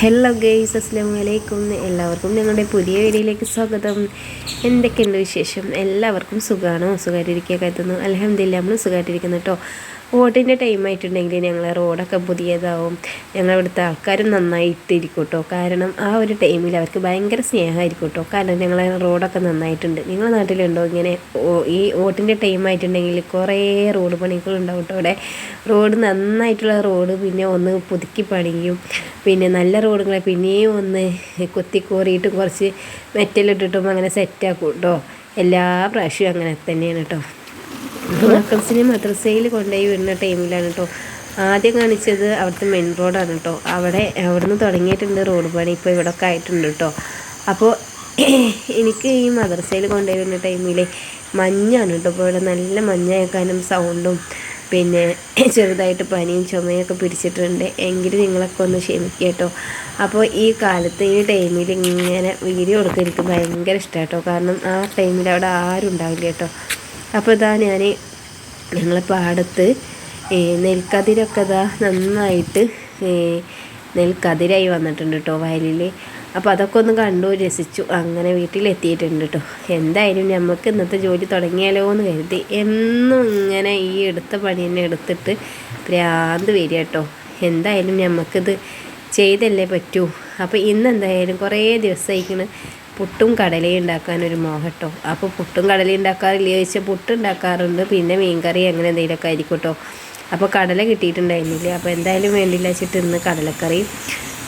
Hello guys അസ്സാം വലൈക്കും എല്ലാവർക്കും ഞങ്ങളുടെ പുതിയ വീഡിയോയിലേക്ക് സ്വാഗതം. എന്തൊക്കെയുണ്ട് വിശേഷം? എല്ലാവർക്കും സുഖമാണോ സുഖമായിട്ടിരിക്കുക കരുതുന്നു അലഹമില്ല നമ്മൾ സുഖമായിട്ടിരിക്കുന്നു കേട്ടോ. വോട്ടിന്റെ ടൈം ആയിട്ടുണ്ടെങ്കിൽ ഞങ്ങൾ റോഡൊക്കെ പുതിയതാവും. ഞങ്ങളിവിടുത്തെ ആൾക്കാരും നന്നായിട്ടിരിക്കും കേട്ടോ കാരണം ആ ഒരു ടൈമിൽ അവർക്ക് ഭയങ്കര സ്നേഹമായിരിക്കും കേട്ടോ കാരണം ഞങ്ങളെ റോഡൊക്കെ നന്നായിട്ടുണ്ട്. നിങ്ങളുടെ നാട്ടിലുണ്ടോ ഇങ്ങനെ ഈ വോട്ടിന്റെ ടൈം ആയിട്ടുണ്ടെങ്കിൽ കുറേ റോഡ് പണികളുണ്ടാവും കേട്ടോ അവിടെ. റോഡ് നന്നായിട്ടുള്ള റോഡ് പിന്നെ ഒന്ന് പുതുക്കി പണിയും. പിന്നെ നല്ല റോഡുകളെ പിന്നെയും ഒന്ന് കൊത്തിക്കോറിയിട്ടും കുറച്ച് മെറ്റലിട്ടിട്ടും അങ്ങനെ സെറ്റാക്കും കേട്ടോ എല്ലാ പ്രാവശ്യവും അങ്ങനെ തന്നെയാണ് കേട്ടോ മക്കൾസിനെ മദ്രസയിൽ കൊണ്ടുപോയി വരുന്ന ടൈമിലാണ് കേട്ടോ ആദ്യം കാണിച്ചത് അവിടുത്തെ മെയിൻ റോഡാണ് കേട്ടോ അവിടെ അവിടുന്ന് തുടങ്ങിയിട്ടുണ്ട് റോഡ് പണി. ഇപ്പോൾ ഇവിടെ ഒക്കെ ആയിട്ടുണ്ട് കേട്ടോ അപ്പോൾ എനിക്ക് ഈ മദ്രസയിൽ കൊണ്ടുപോയി വരുന്ന ടൈമിൽ മഞ്ഞാണ് കേട്ടോ ഇപ്പോൾ ഇവിടെ നല്ല മഞ്ഞയക്കാനും സൗണ്ടും പിന്നെ ചെറുതായിട്ട് പനിയും ചുമയൊക്കെ പിടിച്ചിട്ടുണ്ട്. എങ്കിലും നിങ്ങളൊക്കെ ഒന്ന് ക്ഷമിക്കുക കേട്ടോ അപ്പോൾ ഈ കാലത്ത് ഈ ടൈമിൽ ഇങ്ങനെ വീഡിയോ എടുക്കാൻ എനിക്ക് ഭയങ്കര ഇഷ്ടമാണ് കേട്ടോ കാരണം ആ ടൈമിൽ അവിടെ ആരും ഉണ്ടാവില്ല കേട്ടോ അപ്പോൾ ഇതാ ഞാൻ ഞങ്ങൾ പാടത്ത് നെൽക്കതിരൊക്കെ ഇതാ നന്നായിട്ട് നെൽക്കതിരായി വന്നിട്ടുണ്ട് കേട്ടോ വയലിൽ അപ്പോൾ അതൊക്കെ ഒന്ന് കണ്ടു രസിച്ചു അങ്ങനെ വീട്ടിലെത്തിയിട്ടുണ്ട് കേട്ടോ എന്തായാലും നമുക്ക് ഇന്നത്തെ ജോലി തുടങ്ങിയാലോ എന്ന് കരുതി. എന്നും ഇങ്ങനെ ഈ എടുത്ത പണി തന്നെ എടുത്തിട്ട് പ്രാന്ത് വരിക കേട്ടോ എന്തായാലും നമുക്കിത് ചെയ്തല്ലേ പറ്റൂ. അപ്പോൾ ഇന്ന് എന്തായാലും കുറേ ദിവസമായിക്കണ് പുട്ടും കടലയും ഉണ്ടാക്കാനൊരു മോഹട്ടോ. അപ്പോൾ പുട്ടും കടലയും ഉണ്ടാക്കാറില്ല ചോദിച്ചാൽ പുട്ട് ഉണ്ടാക്കാറുണ്ട്. പിന്നെ മീൻകറി അങ്ങനെ എന്തെങ്കിലുമൊക്കെ ആയിരിക്കും കേട്ടോ അപ്പോൾ കടല കിട്ടിയിട്ടുണ്ടായിരുന്നില്ലേ? അപ്പോൾ എന്തായാലും വേണ്ടില്ല വെച്ചിട്ട് ഇന്ന് കടലക്കറി.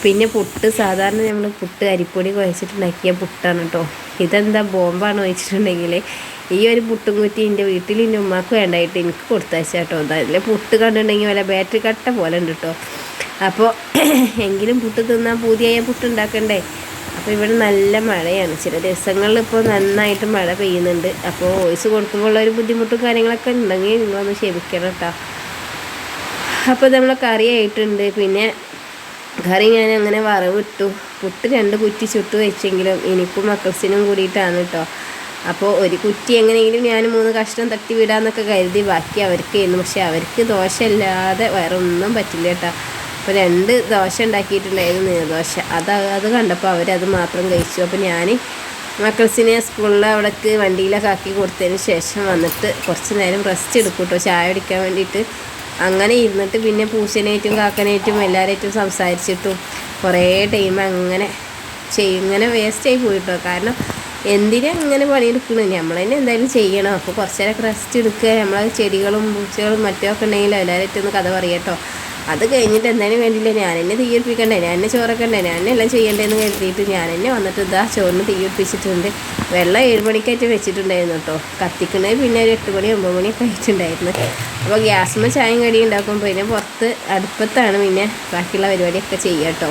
പിന്നെ പുട്ട് സാധാരണ നമ്മൾ പുട്ട് അരിപ്പൊടി കുഴച്ചിട്ടുണ്ടാക്കിയ പുട്ടാണ് കേട്ടോ ഇതെന്താ ബോംബാണ് വെച്ചിട്ടുണ്ടെങ്കിൽ ഈ ഒരു പുട്ടും കുറ്റി എന്റെ വീട്ടിൽ എന്റെ ഉമ്മാക്ക് വേണ്ടായിട്ട് എനിക്ക് കൊടുത്തയച്ച കേട്ടോ അതിൽ പുട്ട് കണ്ടിട്ടുണ്ടെങ്കിൽ വല്ല ബാറ്ററി കട്ട പോലെ ഉണ്ട് കേട്ടോ അപ്പോൾ എങ്കിലും പുട്ട് തിന്നാൻ പുതിയ പുട്ട് ഉണ്ടാക്കണ്ടേ? അപ്പോൾ ഇവിടെ നല്ല മഴയാണ്. ചില ദിവസങ്ങളിൽ ഇപ്പോൾ നന്നായിട്ട് മഴ പെയ്യുന്നുണ്ട്. അപ്പോൾ വോയിസ് കൊടുക്കുമ്പോൾ ഒരു ബുദ്ധിമുട്ടും കാര്യങ്ങളൊക്കെ ഉണ്ടെങ്കിൽ നിങ്ങളൊന്ന് ക്ഷമിക്കണം കേട്ടോ. അപ്പോൾ നമ്മൾ കറി ആയിട്ടുണ്ട്. പിന്നെ കറി ഞാൻ അങ്ങനെ വറവിട്ടു. പുട്ട് രണ്ട് കുറ്റി ചുട്ട് വെച്ചെങ്കിലും എനിക്കും മക്കൾസിനും കൂടിയിട്ടാണ് കേട്ടോ. അപ്പോൾ ഒരു കുറ്റി എങ്ങനെയെങ്കിലും ഞാൻ മൂന്ന് കഷ്ണം തട്ടി വിടാന്നൊക്കെ കരുതി. ബാക്കി അവർക്ക് ചെയ്യുന്നു പക്ഷേ അവർക്ക് ദോഷമില്ലാതെ വേറെ ഒന്നും പറ്റില്ല കേട്ടോ. അപ്പോൾ രണ്ട് ദോശ ഉണ്ടാക്കിയിട്ടുണ്ടായിരുന്നു നീർദോശ അത് അത് കണ്ടപ്പോൾ അവരത് മാത്രം കഴിച്ചു. അപ്പോൾ ഞാൻ മക്കൾസിനെ സ്കൂളിൽ അവിടേക്ക് വണ്ടിയിലൊക്കെ ആക്കി കൊടുത്തതിന് ശേഷം വന്നിട്ട് കുറച്ച് നേരം റെസ്റ്റ് എടുക്കും കേട്ടോ ചായ കുടിക്കാൻ വേണ്ടിയിട്ട്. അങ്ങനെ ഇരുന്നിട്ട് പിന്നെ പൂശനേറ്റും കാക്കനേറ്റും എല്ലാവരായിട്ടും സംസാരിച്ചിട്ടും കുറേ ടൈം അങ്ങനെ ചെയ്യും ഇങ്ങനെ വേസ്റ്റായി പോയിട്ടോ കാരണം എന്തിനാ ഇങ്ങനെ പണിയെടുക്കണം നമ്മൾ തന്നെ എന്തായാലും ചെയ്യണം. അപ്പോൾ കുറച്ച് നേരം റെസ്റ്റ് എടുക്കുക. നമ്മളെ ചെടികളും പൂച്ചകളും മറ്റൊക്കെ ഉണ്ടെങ്കിൽ എല്ലാവരായിട്ടും കഥ പറയട്ടോ അത് കഴിഞ്ഞിട്ട് എന്തായാലും വേണ്ടിയില്ല? ഞാൻ എന്നെ തീയിപ്പിക്കണ്ടേ ഞാൻ എന്നെ ചോറക്കണ്ടേ? ഞാൻ എന്നെ എല്ലാം ചെയ്യണ്ടേന്ന് കരുതിയിട്ട് ഞാൻ എന്നെ വന്നിട്ട് ഇതാ ചോറിന് തീയിപ്പിച്ചിട്ടുണ്ട് വെള്ളം ഏഴ് മണിക്കായിട്ട് വെച്ചിട്ടുണ്ടായിരുന്നു കേട്ടോ. കത്തിക്കണേ പിന്നെ ഒരു എട്ട് മണി ഒമ്പത് മണി ആയിട്ടുണ്ടായിരുന്നു. അപ്പോൾ ഗ്യാസുമ്മ ചായയും കടി ഉണ്ടാക്കും പിന്നെ പുറത്ത് അടുപ്പത്താണ് പിന്നെ ബാക്കിയുള്ള പരിപാടിയൊക്കെ ചെയ്യുക കേട്ടോ.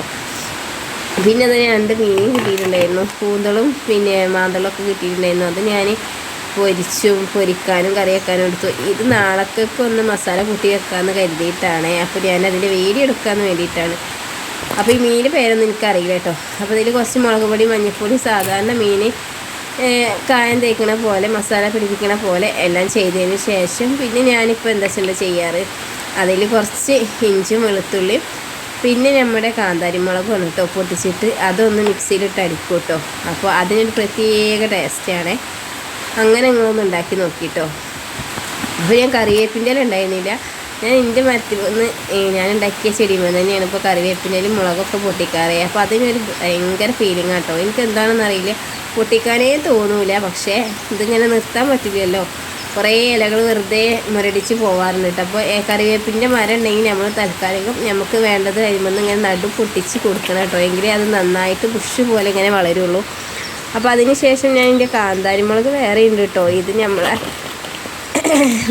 പിന്നെ അത് രണ്ട് മീനും കിട്ടിയിട്ടുണ്ടായിരുന്നു. കൂന്തളും പിന്നെ മാന്തളൊക്കെ കിട്ടിയിട്ടുണ്ടായിരുന്നു. അത് ഞാൻ പൊരിച്ചും പൊരിക്കാനും കറി വെക്കാനും എടുത്തു. ഇത് നാളേക്കൊക്കെ ഒന്ന് മസാല കൂട്ടി വെക്കാമെന്ന് കരുതിയിട്ടാണ്. അപ്പോൾ ഞാൻ അതിന്റെ വീഡിയോ എടുക്കാമെന്ന് വേണ്ടിയിട്ടാണ്. അപ്പോൾ ഈ മീൻ പേരൊന്നും എനിക്കറിയില്ല കേട്ടോ. അപ്പോൾ ഇതിൽ കുറച്ച് മുളക് പൊടി മഞ്ഞൾപ്പൊടി സാധാരണ മീൻ കായം തേക്കണ പോലെ മസാല പിടിപ്പിക്കണ പോലെ എല്ലാം ചെയ്തതിന് ശേഷം പിന്നെ ഞാനിപ്പോൾ എന്താ വെച്ചാൽ ചെയ്യാറ്? അതിൽ കുറച്ച് ഇഞ്ചും വെളുത്തുള്ളിയും പിന്നെ നമ്മുടെ കാന്താരിമുളകും കേട്ടോ പൊട്ടിച്ചിട്ട് അതൊന്ന് മിക്സിയിലിട്ട് അടിക്കും കേട്ടോ. അപ്പോൾ അതിനൊരു പ്രത്യേക ടേസ്റ്റാണ് അങ്ങനെ നിങ്ങളൊന്ന് ഉണ്ടാക്കി നോക്കിട്ടോ. അപ്പോൾ ഞാൻ കറിവേപ്പിന്റെ ഉണ്ടായിരുന്നില്ല. ഞാൻ എന്റെ മരത്തിൽ ഒന്ന് ഞാൻ ഉണ്ടാക്കിയ ചെടിമ തന്നെയാണ് ഇപ്പോൾ കറിവേപ്പിന്റെ മുളകൊക്കെ പൊട്ടിക്കാറ്. അപ്പോൾ അതിനൊരു ഭയങ്കര ഫീലിംഗ് ആട്ടോ. എനിക്ക് എന്താണെന്ന് അറിയില്ല. പൊട്ടിക്കാനേ തോന്നൂല. പക്ഷേ ഇതിങ്ങനെ നിർത്താൻ പറ്റില്ലല്ലോ. കുറേ ഇലകൾ വെറുതെ മുരടിച്ച് പോകാറുണ്ട് കേട്ടോ. അപ്പോൾ കറിവേപ്പിന്റെ മരം ഉണ്ടെങ്കിൽ നമ്മൾ തൽക്കാലികം നമുക്ക് വേണ്ടത് കഴിയുമ്പോൾ ഇങ്ങനെ നടു പൊട്ടിച്ച് കൊടുക്കണം കേട്ടോ. എങ്കിലേ അത് നന്നായിട്ട് പുഷ് പോലെ ഇങ്ങനെ വളരുള്ളൂ. അപ്പോൾ അതിന് ശേഷം ഞാൻ എന്റെ കാന്താരിമുളക് വേറെ ഉണ്ട് കേട്ടോ ഇത് നമ്മളെ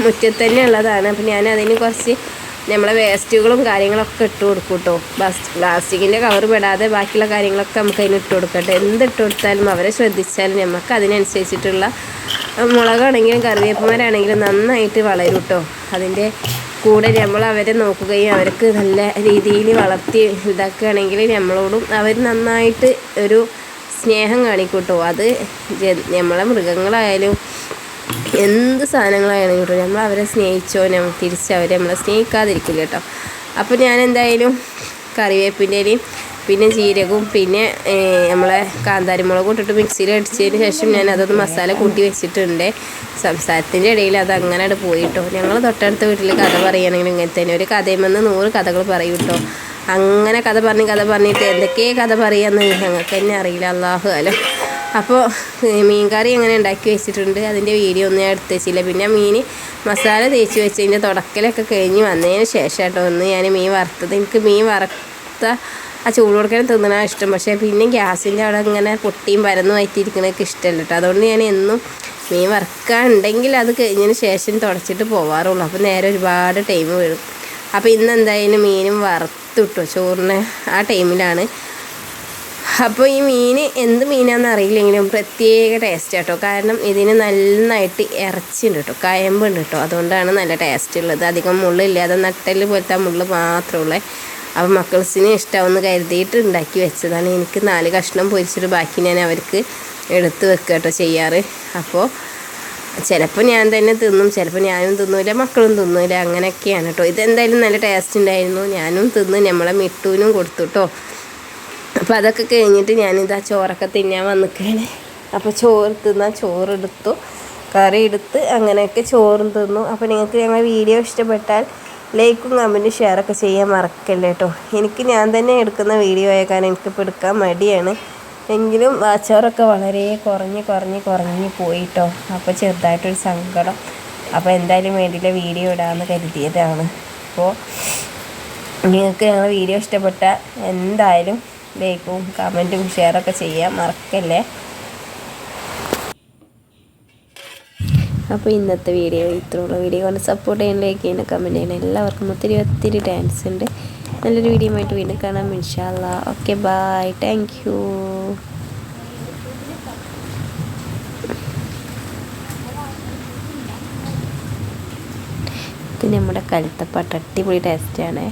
മുറ്റത്ത് തന്നെ ഉള്ളതാണ്. അപ്പോൾ ഞാൻ അതിന് കുറച്ച് നമ്മളെ വേസ്റ്റുകളും കാര്യങ്ങളൊക്കെ ഇട്ട് കൊടുക്കും കേട്ടോ പ്ലാസ്റ്റിക്കിന്റെ കവർ പെടാതെ ബാക്കിയുള്ള കാര്യങ്ങളൊക്കെ നമുക്ക് അതിന് ഇട്ട് കൊടുക്കട്ടെ. എന്ത് ഇട്ട് കൊടുത്താലും അവരെ ശ്രദ്ധിച്ചാലും നമുക്ക് അതിനനുസരിച്ചിട്ടുള്ള മുളകാണെങ്കിലും കറിവേപ്പന്മാരാണെങ്കിലും നന്നായിട്ട് വളരും കേട്ടോ അതിന്റെ കൂടെ നമ്മൾ അവരെ നോക്കുകയും അവർക്ക് നല്ല രീതിയിൽ വളർത്തി ഇതാക്കുകയാണെങ്കിൽ നമ്മളോടും അവർ നന്നായിട്ട് ഒരു സ്നേഹം കാണിക്കൂട്ടോ. അത് നമ്മളെ മൃഗങ്ങളായാലും എന്ത് സാധനങ്ങളായാലും കേട്ടോ നമ്മൾ അവരെ സ്നേഹിച്ചോ നമ്മൾ തിരിച്ച് അവരെ നമ്മളെ സ്നേഹിക്കാതിരിക്കില്ല കേട്ടോ. അപ്പോൾ ഞാൻ എന്തായാലും കറിവേപ്പിന്റെയും പിന്നെ ജീരകവും പിന്നെ നമ്മളെ കാന്താരിമുളകും ഇട്ടിട്ട് മിക്സിയിൽ അടിച്ചതിന് ശേഷം ഞാൻ അതൊന്ന് മസാല കൂട്ടി വെച്ചിട്ടുണ്ട്. സംസാരത്തിന്റെ ഇടയിൽ അത് അങ്ങനെ പോയി പോയിട്ടോ ഞങ്ങൾ തൊട്ടടുത്ത വീട്ടിൽ കഥ പറയുകയാണെങ്കിൽ ഇങ്ങനെ തന്നെ. ഒരു കഥയും വന്ന് നൂറ് കഥകൾ പറയും അങ്ങനെ കഥ പറഞ്ഞ് കഥ പറഞ്ഞിട്ട് എന്തൊക്കെ കഥ പറയാന്ന് ഞങ്ങൾക്ക് തന്നെ അറിയില്ല. അള്ളാഹു അല്ലോ അപ്പോൾ മീൻ കറി എങ്ങനെ ഉണ്ടാക്കി വെച്ചിട്ടുണ്ട്. അതിന്റെ വീഡിയോ ഒന്നും ഞാൻ എടുത്ത് വെച്ചില്ല പിന്നെ മീൻ മസാല തേച്ച് വെച്ചതിന്റെ തുടക്കലൊക്കെ കഴിഞ്ഞ് വന്നതിന് ശേഷം കേട്ടോ ഒന്ന് ഞാൻ മീൻ വറുത്തത്. എനിക്ക് മീൻ വറുത്ത ആ ചൂട് കൊടുക്കാൻ തിന്നണ ഇഷ്ടം. പക്ഷേ പിന്നെ ഗ്യാസിന്റെ അവിടെ ഇങ്ങനെ പൊട്ടിയും പരന്നു വയറ്റിയിരിക്കണതൊക്കെ ഇഷ്ടമല്ല കേട്ടോ. അതുകൊണ്ട് ഞാൻ എന്നും മീൻ വറുക്കാനുണ്ടെങ്കിൽ അത് കഴിഞ്ഞതിന് ശേഷം തുടച്ചിട്ട് പോവാറുള്ളൂ. അപ്പോൾ നേരെ ഒരുപാട് ടൈം വീഴും അപ്പോൾ ഇന്ന് എന്തായാലും മീനും വറുത്തിട്ടോ ചോറിന് ആ ടൈമിലാണ്. അപ്പോൾ ഈ മീൻ എന്ത് മീനാണെന്ന് അറിയില്ലെങ്കിലും പ്രത്യേക ടേസ്റ്റ് കേട്ടോ കാരണം ഇതിന് നന്നായിട്ട് ഇറച്ചിയുണ്ട് കേട്ടോ കയമ്പുണ്ട് കേട്ടോ അതുകൊണ്ടാണ് നല്ല ടേസ്റ്റ് ഉള്ളത്. അധികം മുള്ളില്ലാതെ നട്ടൽ പോലത്തെ മുള്ള് മാത്രമുള്ളേ അപ്പോൾ മക്കൾസിന് ഇഷ്ടമാവുമെന്ന് കരുതിയിട്ട് ഉണ്ടാക്കി വെച്ചതാണ്. എനിക്ക് നാല് കഷ്ണം പൊരിച്ചിട്ട് ബാക്കി ഞാൻ അവർക്ക് എടുത്ത് വെക്കുക കേട്ടോ ചെയ്യാറ്. അപ്പോൾ ചിലപ്പോൾ ഞാൻ തന്നെ തിന്നും ചിലപ്പോൾ ഞാനും തിന്നൂല മക്കളും തിന്നൂല അങ്ങനെയൊക്കെയാണ് കേട്ടോ ഇതെന്തായാലും നല്ല ടേസ്റ്റ് ഉണ്ടായിരുന്നു ഞാനും തിന്ന് നമ്മളെ മിട്ടൂനും കൊടുത്തു കേട്ടോ അപ്പോൾ അതൊക്കെ കഴിഞ്ഞിട്ട് ഞാനിതാ ചോറൊക്കെ തിന്നാൻ വന്നിക്കാണ്. അപ്പോൾ ചോറ് തിന്നാൽ ചോറെടുത്തു കറി എടുത്ത് അങ്ങനെയൊക്കെ ചോറും തിന്നു. അപ്പോൾ നിങ്ങൾക്ക് ഞങ്ങൾ വീഡിയോ ഇഷ്ടപ്പെട്ടാൽ ലൈക്കും കമന്റും ഷെയറൊക്കെ ചെയ്യാൻ മറക്കല്ലേ കേട്ടോ എനിക്ക് ഞാൻ തന്നെ എടുക്കുന്ന വീഡിയോ ആയ കാരണം എനിക്കിപ്പോൾ എടുക്കാൻ മടിയാണ്. എങ്കിലും വാച്ചോറൊക്കെ വളരെ കുറഞ്ഞ് കുറഞ്ഞ് കുറഞ്ഞ് പോയിട്ടോ. അപ്പോൾ ചെറുതായിട്ടൊരു സങ്കടം. അപ്പോൾ എന്തായാലും വേണ്ടിയില്ല വീഡിയോ ഇടാമെന്ന് കരുതിയതാണ്. അപ്പോൾ നിങ്ങൾക്ക് ഞങ്ങൾ വീഡിയോ ഇഷ്ടപ്പെട്ട എന്തായാലും ലൈക്കും കമന്റും ഷെയറൊക്കെ ചെയ്യാൻ മറക്കല്ലേ? അപ്പോൾ ഇന്നത്തെ വീഡിയോ ഇത്രയുള്ള വീഡിയോ കൊണ്ട് സപ്പോർട്ട് ചെയ്യാൻ ലൈക്ക് ചെയ്യുന്ന കമന്റ് ചെയ്യണം എല്ലാവർക്കും ഒത്തിരി ഒത്തിരി ഡാൻസ് ഉണ്ട്. നല്ലൊരു വീഡിയോ ആയിട്ട് വീണ്ടും കാണാം ഇൻഷാല്ല ഓക്കെ ബായ് താങ്ക് ഇത് നമ്മുടെ കലുത്തപ്പാട്ട് അടിപൊളി ടേസ്റ്റാണ്